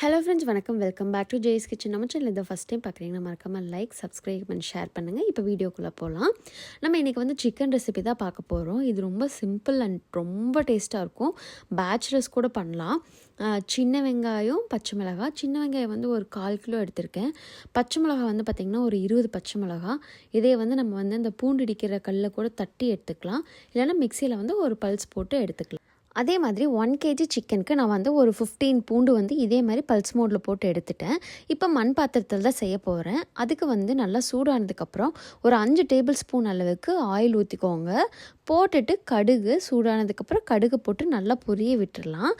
Hello friends வணக்கம். Welcome back to Jai's kitchen நம்ம channel இதை ஃபஸ்ட் டைம் பார்க்குறீங்கன்னா மறக்காமல் லைக் சப்ஸ்கிரைப் அண்ட் ஷேர் பண்ணுங்கள் இப்போ வீடியோக்குள்ளே போகலாம் நம்ம இன்றைக்கி வந்து சிக்கன் ரெசிபி தான் பார்க்க போகிறோம் இது ரொம்ப சிம்பிள் அண்ட் ரொம்ப டேஸ்ட்டாக இருக்கும். பேச்சுலர்ஸ் கூட பண்ணலாம். சின்ன வெங்காயம் பச்சை மிளகாய். சின்ன வெங்காயம் வந்து ஒரு கால் கிலோ எடுத்திருக்கேன். பச்சை மிளகாய் வந்து பார்த்திங்கன்னா ஒரு இருபது பச்சை மிளகாய் இதே வந்து நம்ம வந்து இந்த பூண்டு இடிக்கிற கல்லில் கூட தட்டி எடுத்துக்கலாம். இல்லைன்னா மிக்சியில் வந்து ஒரு பல்ஸ் போட்டு எடுத்துக்கலாம். அதே மாதிரி ஒன் கேஜி சிக்கனுக்கு நான் வந்து ஒரு ஃபிஃப்டீன் பூண்டு வந்து இதே மாதிரி பல்ஸ் மோடில் போட்டு எடுத்துட்டேன். இப்போ மண் பாத்திரத்தில் தான் செய்ய போகிறேன் அதுக்கு வந்து நல்லா சூடானதுக்கப்புறம் ஒரு அஞ்சு டேபிள் ஸ்பூன் அளவுக்கு ஆயில் ஊற்றிக்கோங்க போட்டுட்டு கடுகு சூடானதுக்கப்புறம் கடுகு போட்டு நல்லா பொரிய விட்டுடலாம்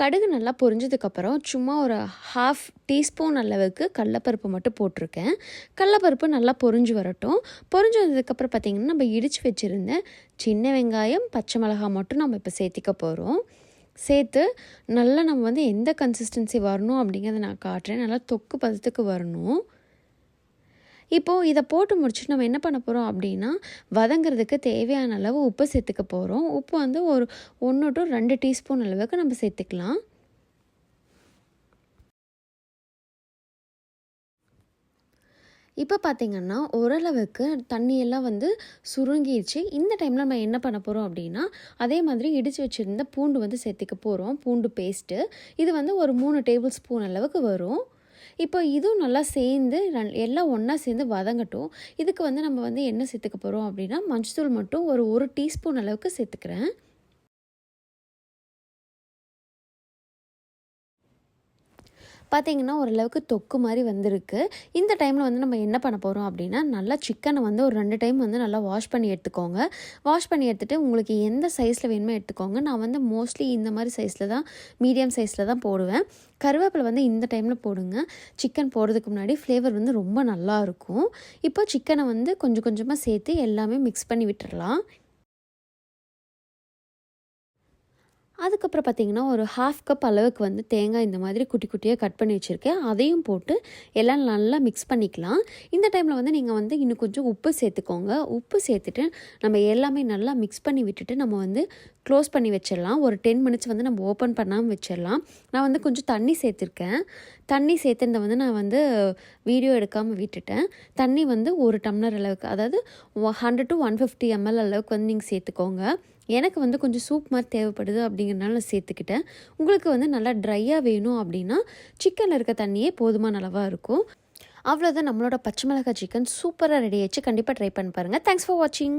கடுகு நல்லா பொரிஞ்சதுக்கப்புறம் சும்மா ஒரு ஹாஃப் டீஸ்பூன் அளவுக்கு கடலப்பருப்பு மட்டும் போட்டிருக்கேன். கடலப்பருப்பு நல்லா பொரிஞ்சு வரட்டும். பொரிஞ்சு வந்ததுக்கப்புறம் பார்த்திங்கன்னா நம்ம இடித்து வச்சுருந்த சின்ன வெங்காயம் பச்சை மிளகாய் மட்டும் நம்ம இப்போ சேர்த்திக்க போகிறோம் சேர்த்து நல்லா நம்ம வந்து எந்த கன்சிஸ்டன்சி வரணும் அப்படிங்கிறத நான் காட்டுறேன். நல்லா தொக்கு பதத்துக்கு வரணும். இப்போது இதை போட்டு முடிச்சுட்டு நம்ம என்ன பண்ண போகிறோம் அப்படின்னா வதங்கிறதுக்கு தேவையான அளவு உப்பு சேர்த்துக்க போகிறோம் உப்பு வந்து ஒரு ஒன்று டு ரெண்டு டீஸ்பூன் அளவுக்கு நம்ம சேர்த்துக்கலாம். இப்போ பார்த்திங்கன்னா ஓரளவுக்கு தண்ணியெல்லாம் வந்து சுருங்கிடுச்சு இந்த டைமில் நம்ம என்ன பண்ண போகிறோம் அப்படின்னா அதே மாதிரி இடித்து வச்சுருந்த பூண்டு வந்து சேர்த்துக்க போகிறோம் பூண்டு பேஸ்ட்டு இது வந்து ஒரு மூணு டேபிள் ஸ்பூன் அளவுக்கு வரும். இப்போ இதுவும் நல்லா சேர்ந்து எல்லாம் ஒன்றா சேர்ந்து வதங்கட்டும். இதுக்கு வந்து நம்ம வந்து என்ன சேர்த்துக்க போகிறோம் அப்படின்னா மஞ்சத்தூள் மட்டும் ஒரு ஒரு டீஸ்பூன் அளவுக்கு சேர்த்துக்கிறேன். பார்த்தீங்கன்னா ஓரளவுக்கு தொக்கு மாதிரி வந்திருக்கு. இந்த டைமில் வந்து நம்ம என்ன பண்ண போகிறோம் அப்படின்னா நல்லா சிக்கனை வந்து ஒரு ரெண்டு டைம் வந்து நல்லா வாஷ் பண்ணி எடுத்துக்கோங்க. வாஷ் பண்ணி எடுத்துகிட்டு உங்களுக்கு எந்த சைஸில் வேணுமோ எடுத்துக்கோங்க. நான் வந்து மோஸ்ட்லி இந்த மாதிரி சைஸில் தான் மீடியம் சைஸில் தான் போடுவேன். கருவேப்பிலை வந்து இந்த டைமில் போடுங்க. சிக்கன் போடுறதுக்கு முன்னாடி ஃப்ளேவர் வந்து ரொம்ப நல்லா இருக்கும். இப்போ சிக்கனை வந்து கொஞ்சம் கொஞ்சமாக சேர்த்து எல்லாமே மிக்ஸ் பண்ணி விட்டுறலாம். அதுக்கப்புறம் பார்த்திங்கன்னா ஒரு ஹாஃப் கப் அளவுக்கு வந்து தேங்காய் இந்த மாதிரி குட்டி குட்டியாக கட் பண்ணி வச்சுருக்கேன். அதையும் போட்டு எல்லாம் நல்லா மிக்ஸ் பண்ணிக்கலாம். இந்த டைமில் வந்து நீங்கள் வந்து இன்னும் கொஞ்சம் உப்பு சேர்த்துக்கோங்க. உப்பு சேர்த்துட்டு நம்ம எல்லாமே நல்லா மிக்ஸ் பண்ணி விட்டுட்டு நம்ம வந்து க்ளோஸ் பண்ணி வச்சிடலாம். ஒரு டென் மினிட்ஸ் வந்து நம்ம ஓப்பன் பண்ணாமல் வச்சிடலாம். நான் வந்து கொஞ்சம் தண்ணி சேர்த்துருக்கேன். தண்ணி சேர்த்துருந்த வந்து நான் வந்து வீடியோ எடுக்காமல் விட்டுட்டேன். தண்ணி வந்து ஒரு டம்ளர் அளவுக்கு அதாவது hundred to one fifty ml அளவுக்கு வந்து நீங்கள் சேர்த்துக்கோங்க. எனக்கு வந்து கொஞ்சம் சூப் மாதிரி தேவைப்படுது அப்படிங்கிறனால நான் சேர்த்துக்கிட்டேன். உங்களுக்கு வந்து நல்லா ட்ரையாக வேணும் அப்படின்னா சிக்கனில் இருக்க தண்ணியே போதுமான அளவாக இருக்கும். அவ்வளோதான் நம்மளோட பச்சை மிளகாய் சிக்கன் சூப்பராக ரெடி ஆயிடுச்சு. கண்டிப்பாக ட்ரை பண்ணி பாருங்கள் தேங்க்ஸ் ஃபார் வாட்சிங்